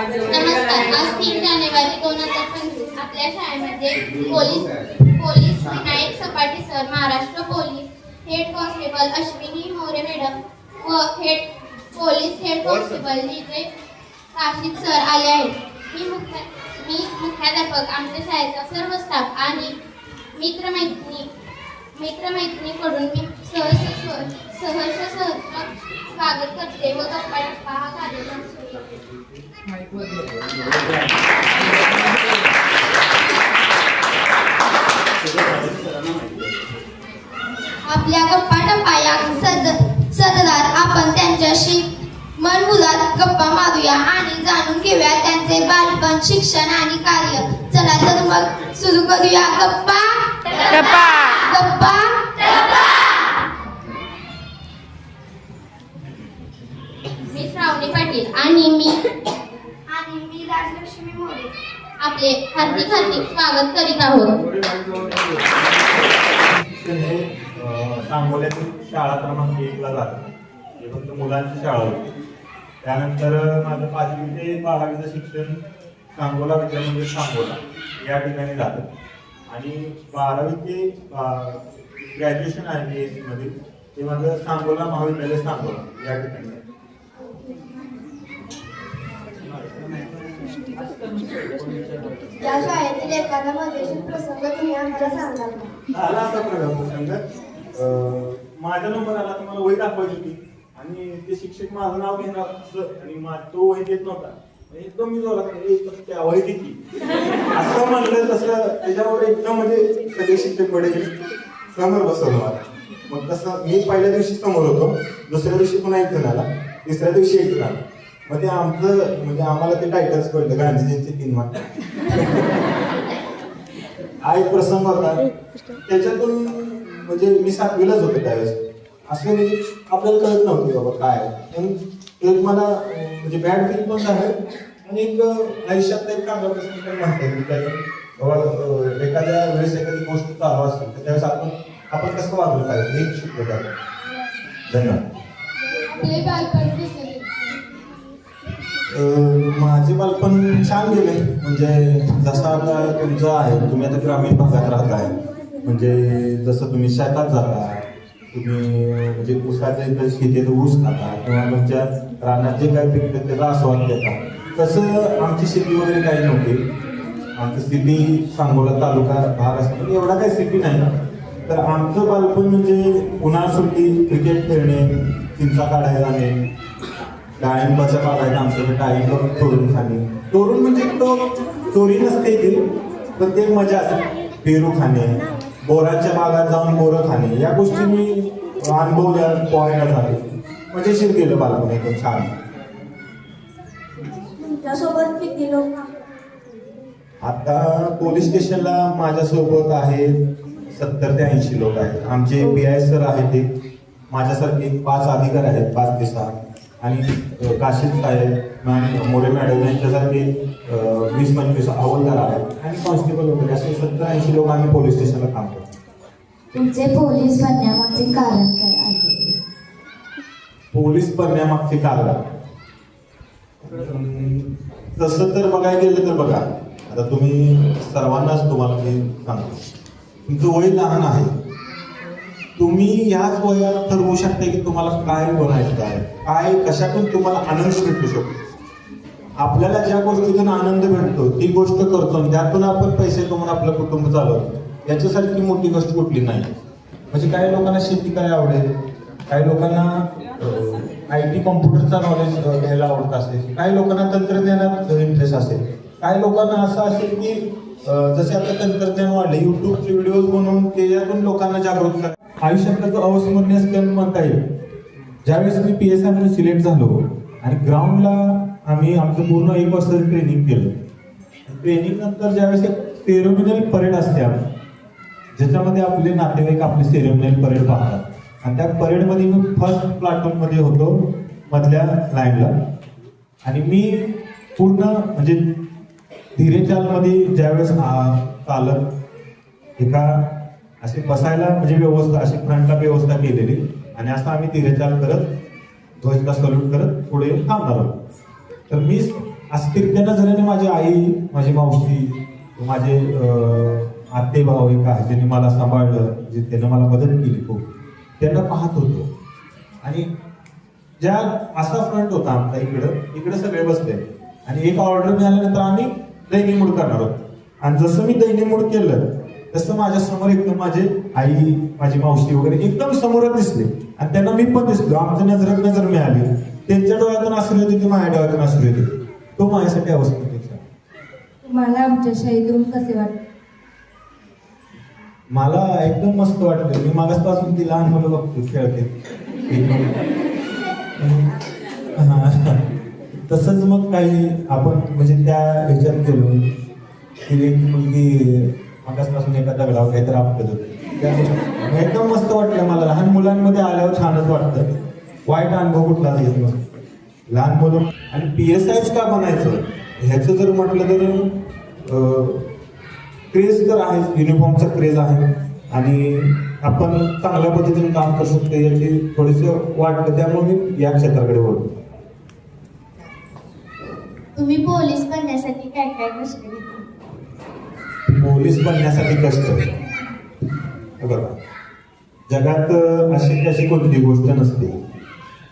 नमस्कार. आज तीन जानेवारी दोन हजार पंचवीस. आपल्या शाळेमध्ये police police Vinayak Sapati sir Maharashtra police head constable Ashwini More madam व head police head constable Vijay Kashid sir आले आहेत. मी मुख्य मी मुख्याध्यापक आमच्या शाळेचा सर्व स्टाफ आणि मित्रमैत्रिणी मित्रमैत्रिणीकडून मी सहर्ष सहर्ष सहर्ष स्वागत करते व गप्पा टप्पा हा कार्यक्रम सुरू करते. आपल्या गप्पा टप्पा या सद सदरात आपण त्यांच्याशी मन मुलात गप्पा मारूया आणि जाणून घेऊया त्यांचे बालपण शिक्षण आणि कार्य. चला तर मग सुरू करूया. गप्पा. गप्पा. गप्पा. मी श्रावणी पाटील आणि मी राजलक्ष्मी मोरे. आपले हार्दिक हार्दिक स्वागत करीत आहोत. अ, सांगोल्यातील शाळा क्रमांक एकला जाते. हे फक्त मुलांची शाळा होती. त्यानंतर माझं पाचवी ते बारावीचं शिक्षण सांगोला विद्या मंदिर सांगोला या ठिकाणी झालं. आणि बारावी ते ग्रॅज्युएशन आहे बी एसमध्ये. ते माझं सांगोला महाविद्यालय सांगोला या ठिकाणी या शाळेतील एखादा मजेशीर प्रसंग तुम्ही सांगाल आला असा प्रकार प्रसंग. माझा नंबर आला तर मला वही दाखवायची होती. आणि ते शिक्षक माझं नाव घेणार असं आणि मा- तो वही देत नव्हता. म्हणजे एकदम मी जोरात "ए, त्या वही किती असं म्हणलं तसं त्याच्यावर एकदम म्हणजे सगळे शिक्षक बडे समोर बसवलं मला. मग तसं मी पहिल्या दिवशी समोर होतो दुसऱ्या दिवशी पुन्हा एक जण आला तिसऱ्या दिवशी एक जण आला. मग ते आमचं म्हणजे आम्हाला ते टायटल्स कळलं गांधीजींचे तीन मार्क हा एक प्रसंग होता त्याच्यातून म्हणजे मी सातवीलाच होतो त्यावेळेस. असं म्हणजे आपल्याला कळत नव्हतं बाबा काय मला म्हणजे बॅड फील पण झालं. आणि एक अं, आयुष्यातला एक चांगला प्रसंग पण म्हणता येईल. त्याच्यात बाबा एखाद्या वेळेस एखादी गोष्ट चालू असेल तर त्यावेळेस आपण आपण कसं वागलं पाहिजे हे शिकलो त्याला धन्यवाद आपले बालपण कसे गेले? अं, माझे बालपण छान गेले. म्हणजे जसं आता तुमचं आहे तुम्ही आता ग्रामीण भागात राहताय. म्हणजे जसं तुम्ही शेतात जाता तुम्ही म्हणजे ऊसाचे शेतीत ऊस खाता किंवा तुमच्या रानात जे काही पिकतं त्याचा आस्वाद घेता. तसं आमची शेती वगैरे काही नव्हती. आमची सिटी सांगोला तालुका भाग असतो पण एवढा काही सिटी नाही. तर आमचं बालपण म्हणजे उन्हाळा सुट्टी क्रिकेट खेळणे चिंचा काढायला जाणे डाळिंबाच्या बागायत आमच्याकडे डाळिंब तोडून खाणे. तोडून म्हणजे तो चोरी नसते ती पण ते मजा असते. पेरू खाणे बोरांच्या बागात जाऊन बोरं खाणे या गोष्टी मी अनुभवल्या पोहायला झाले मजेशीर गेलं बालपण एकदम छान. तुमच्यासोबत किती लोक? आता पोलीस स्टेशनला माझ्यासोबत आहे सत्तर ते ऐंशी लोक आहेत. आमचे पी आय सर आहेत ते. माझ्यासारखे पाच अधिकार आहेत पाच ते सहा. आणि काशीद साहेब मॅम मोरे मॅडम यांच्यासारखे वीस पंचवीस हवालदार आहेत आणि कॉन्स्टेबल वगैरे असे सत्तर ऐंशी लोक आम्ही पोलीस स्टेशनला काम करतो. तुमचे पोलीस बनण्यामागचे कारण काय आहे? पोलीस बनण्यामागचे कारण? तसं तर बघायला गेलं तर बघा. आता तुम्ही सर्वांनाच तुम्हाला मी सांगतो. तुमचं वय लहान आहे. तुम्ही याच वयात ठरवू शकता की तुम्हाला काय बनायचं आहे. काय कशातून तुम्हाला आनंद भेटू शकतो? आपल्याला ज्या गोष्टीतून आनंद भेटतो ती गोष्ट करतो आणि त्यातून आपण पैसे कमवून आपलं कुटुंब चालवतो. याच्यासारखी मोठी गोष्ट कुठली नाही. म्हणजे काही लोकांना शेती काय आवडेल. काही लोकांना आय टी कॉम्प्युटरचा नॉलेज घ्यायला आवडत असेल. काही लोकांना तंत्रज्ञानात इंटरेस्ट असेल. काही लोकांना असं असेल की जसे आता तंत्रज्ञान वाढले युट्यूबचे व्हिडिओज बनवून त्याच्यातून लोकांना जागृत करा आयुष्यातला जो अविस्मरणीय स्कॅन म्हणता येईल ज्यावेळेस मी पी एसमध्ये सिलेक्ट झालो आणि ग्राउंडला आम्ही आमचं पूर्ण एक वर्ष ट्रेनिंग केलं. ट्रेनिंग नंतर ज्यावेळेस एक सेरेमोनियल परेड असते ज्याच्यामध्ये आपले नातेवाईक आपले सेरेमोनियल परेड पाहतात. आणि त्या परेडमध्ये मी फर्स्ट प्लॅटफॉर्ममध्ये होतो मधल्या लाईनला आणि मी पूर्ण म्हणजे धीरेचालमध्ये ज्यावेळेस आ, आलं एका अशी बसायला म्हणजे व्यवस्था अशी फ्रंटला व्यवस्था केलेली आणि असं आम्ही धीरेचाल करत ध्वजला सल्यूट करत पुढे थांबणार आहोत. तर मी अस्थिरतेनं नजरेने माझी आई माझी मावशी माझे आते भाऊ एक आहे ज्यांनी मला सांभाळलं जे त्यानं मला मदत केली खूप त्यांना पाहत होतो. आणि ज्या असा फ्रंट होता आमचा इकडं इकडे सगळे बसले. आणि एक ऑर्डर मिळाल्यानंतर आम्ही दैनिमूड करणार होतो. आणि जसं मी दैनिमूड केलं तसं माझ्यासमोर एकदम माझे आई माझी मावशी वगैरे एकदम समोरच दिसले. आणि त्यांना मी पण दिसलो. आमच्या नजरेत नजर मिळाली. त्यांच्या डोळ्यातून असली होती ती माझ्या डोळ्यातून असली होती. तो माझ्यासाठी अवस्था तुम्हाला आमच्या शाहीतून कसे वाटते मला एकदम मस्त वाटलं. मी मागासपासून ती लहान मुलं बघतो खेळते. तसंच मग काही आपण म्हणजे त्या ह्याच्यात केलो की एक मुलगी मागासपासून एका दगडावर काहीतरी आपटत होती. त्या- एकदम मस्त वाटलं मला. लहान मुलांमध्ये आल्यावर छानच वाटतं. वाईट अनुभव कुठलाच येत मग? लहान मुलं आणि पी एस आयच का बनायचं? ह्याचं जर म्हटलं तर क्रेज तर आहेच. युनिफॉर्मचा क्रेज आहे. आणि आपण चांगल्या पद्धतीने काम करू शकतो याची थोडीशी वाटलं त्यामुळे मी या क्षेत्राकडे वळतो. तुम्ही पोलीस बनण्यासाठी काय काय कष्ट घेतले पोलीस बनण्यासाठी कष्ट. बघा. जगात अशी अशी कशी कोणती गोष्ट नसते.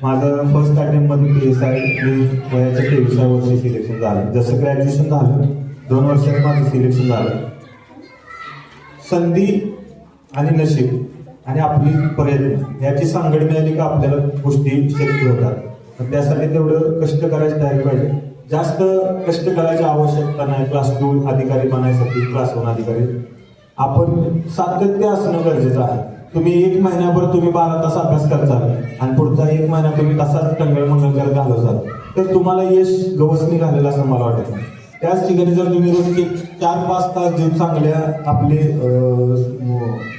माझं फर्स्ट अटेम्प्टमध्ये पी एस आय मी वयाच्या तेवीसा वर्षी सिलेक्शन झालं. जसं ग्रॅज्युएशन झालं दोन वर्षात माझं सिलेक्शन झालं. संधी आणि नशीब आणि आपली प्रयत्न याची सांगड मिळाली का आपल्याला गोष्टी शक्य होतात. पण त्यासाठी तेवढं कष्ट करायची तयारी पाहिजे. जास्त कष्ट करायची आवश्यकता नाही. क्लास टू अधिकारी बनायसाठी क्लास वन अधिकारी. आपण सातत्य असणं गरजेचं आहे. तुम्ही एक महिन्याभर तुम्ही बारा तास अभ्यास करताल आणि पुढचा एक महिना तुम्ही तसाच टंगळमंगळ करत घालवसाल तर तुम्हाला यश गवसणी घालेलं असं मला वाटत नाही. त्याच ठिकाणी जर तुम्ही रोज एक चार पाच तास जे चांगल्या आपले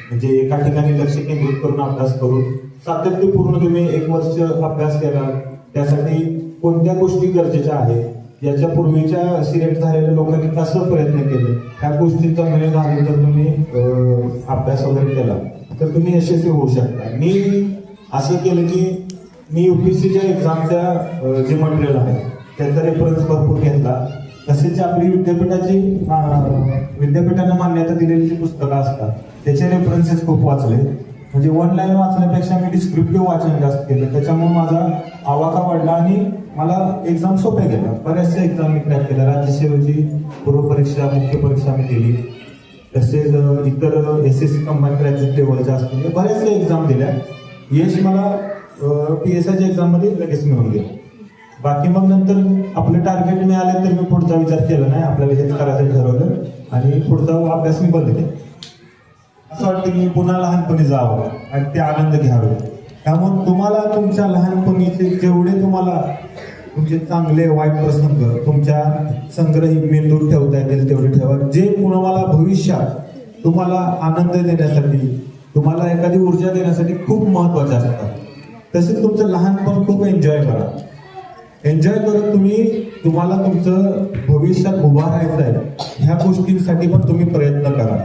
म्हणजे एका ठिकाणी लक्ष केंद्रित करून अभ्यास करून सातत्यपूर्ण तुम्ही एक वर्ष अभ्यास केला. त्यासाठी कोणत्या गोष्टी गरजेच्या आहेत? याच्या पूर्वीच्या सिलेक्ट झालेल्या लोकांनी कसं प्रयत्न केले? ह्या गोष्टींचा मेळ घालून जर तुम्ही अभ्यास वगैरे केला. तर तुम्ही यशस्वी होऊ शकता. मी असं केलं की मी यू पी सीच्या एक्झामच्या जे मटेरियल आहे त्याचा रेफरन्स भरपूर घेतला. तसेच आपली विद्यापीठाची विद्यापीठानं मान्यता दिलेली जी पुस्तकं असतात त्याचे रेफरन्सेस खूप वाचले. म्हणजे वन लाईन वाचण्यापेक्षा मी डिस्क्रिप्टिव्ह वाचन जास्त केलं. त्याच्यामुळे माझा आवाका वाढला आणि मला एक्झाम सोप्या गेल्या. बऱ्याचशा एक्झाम मी क्रॅक केल्या. राज्यसेवेची पूर्वपरीक्षा मुख्य परीक्षा मी दिली. तसेच इतर S S C combine graduate लेवलच्या असतील बऱ्याचशा एक्झाम दिल्या. यश मला पी एस आयच्या एक्झाममध्ये लगेच मिळून गेलं. बाकी मग नंतर आपले टार्गेट मिळाले तर मी पुढचा विचार केला नाही. आपल्याला हेच करायचं ठरवलं. आणि पुढचा अभ्यास मी बंद केला. असं वाटतं की पुन्हा लहानपणी जावं आणि ते आनंद घ्यावे. त्यामुळे तुम्हाला तुमच्या लहानपणीचे जेवढे तुम्हाला तुमचे चांगले वाईट प्रसंग तुमच्या संग्रही मेंदूत ठेवता येतील तेवढे ठेवा. जे तुम्हाला भविष्यात तुम्हाला आनंद देण्यासाठी तुम्हाला एखादी ऊर्जा देण्यासाठी खूप महत्त्वाचे असतात. तसेच तुमचं लहानपण खूप एन्जॉय करा. एन्जॉय करत तुम्ही तुम्हाला तुमचं भविष्यात उभा राहायचं आहे ह्या गोष्टींसाठी पण तुम्ही प्रयत्न करा.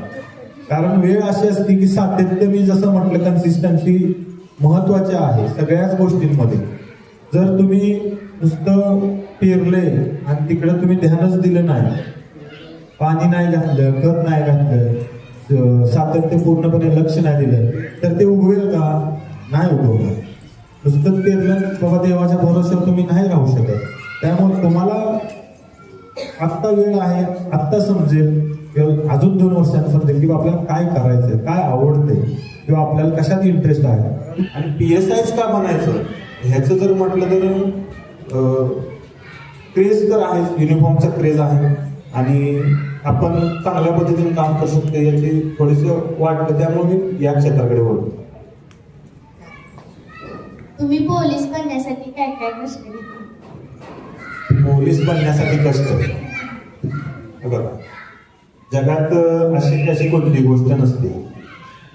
कारण वेळ अशी असते की सातत्य मी जसं म्हटलं कन्सिस्टन्सी महत्त्वाचे आहे सगळ्याच गोष्टींमध्ये. जर तुम्ही नुसतं पेरले आणि तिकडं तुम्ही ध्यानच दिलं नाही पाणी नाही घातलं खत नाही घातलं स- सातत्य पूर्णपणे लक्ष नाही दिलं तर ते उगवेल का? नाही उगवलं. नुसतं पेरलं बाबा देवाच्या भरोश्यावर तुम्ही नाही राहू शकत. त्यामुळे तुम्हाला आत्ता वेळ आहे आत्ता समजेल किंवा अजून दोन वर्षांनी समजेल की आपल्याला काय करायचं काय आवडते किंवा आपल्याला कशात इंटरेस्ट आहे? आणि पी एस आयच का बनायचं ह्याचं जर म्हटलं तर क्रेज तर आहे युनिफॉर्मचा क्रेज आहे. आणि आपण चांगल्या पद्धतीने काम करू शकतो याची थोडीशी वाटतं त्यामुळे मी या क्षेत्राकडे वळलो तुम्ही पोलीस बनण्यासाठी काय काय कष्ट पोलीस बनण्यासाठी कष्ट. बघा. जगात अशी अशी कोणती गोष्ट नसते.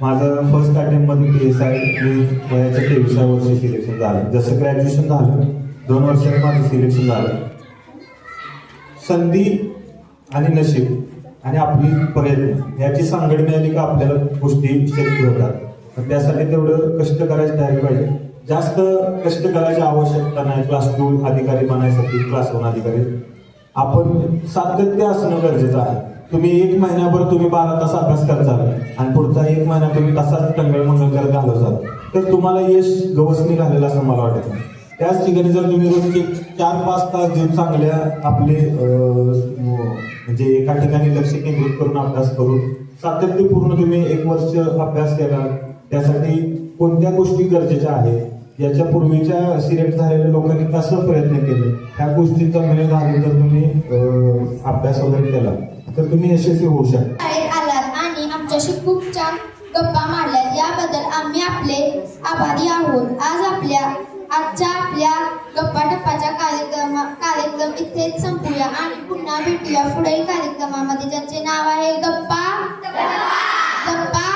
माझं फर्स्ट अटेम्प्टमध्ये पी एस आय मी वयाच्या तेवीसा वर्षी सिलेक्शन झालं. जसं ग्रॅज्युएशन झालं दोन वर्षात माझं सिलेक्शन झालं. संधी आणि नशीब आणि आपली प्रयत्न याची सांगड मिळाली का आपल्याला गोष्टी शक्य होतात. पण त्यासाठी तेवढं कष्ट करायची तयारी पाहिजे. जास्त कष्ट करायची आवश्यकता नाही क्लास टू अधिकारी बनायसाठी क्लास वन अधिकारी. आपण सातत्य असणं गरजेचं आहे. तुम्ही एक महिन्याभर तुम्ही बारा तास अभ्यास करता आणि पुढचा एक महिना तुम्ही तसाच टंगळ मंगळ करत घालवसाल तर तुम्हाला यश गवसणी घालेलं असं मला वाटत त्याच ठिकाणी जर तुम्ही रोज एक चार पाच तास जे चांगल्या आपले म्हणजे एका ठिकाणी लक्ष केंद्रित करून अभ्यास करून सातत्यपूर्ण तुम्ही एक वर्ष अभ्यास केला त्यासाठी कोणत्या गोष्टी गरजेच्या आहेत? याच्या पूर्वीच्या सिलेक्ट झालेल्या लोकांनी कसं प्रयत्न केले? ह्या गोष्टींचा मेळ झाले तर तुम्ही अभ्यास वगैरे केला. तर तुम्ही यशस्वी होऊ शकता. शाळेत आलात आणि आमच्याशी खूप छान गप्पा मारल्यात. याबद्दल आम्ही आपले आभारी आहोत. आज आपल्या आजच्या आपल्या गप्पा टप्पाच्या कार्यक्रम कार्यक्रम इथेच संपूया आणि पुन्हा भेटूया पुढील कार्यक्रमामध्ये. ज्याचे नाव आहे गप्पा गप्पा.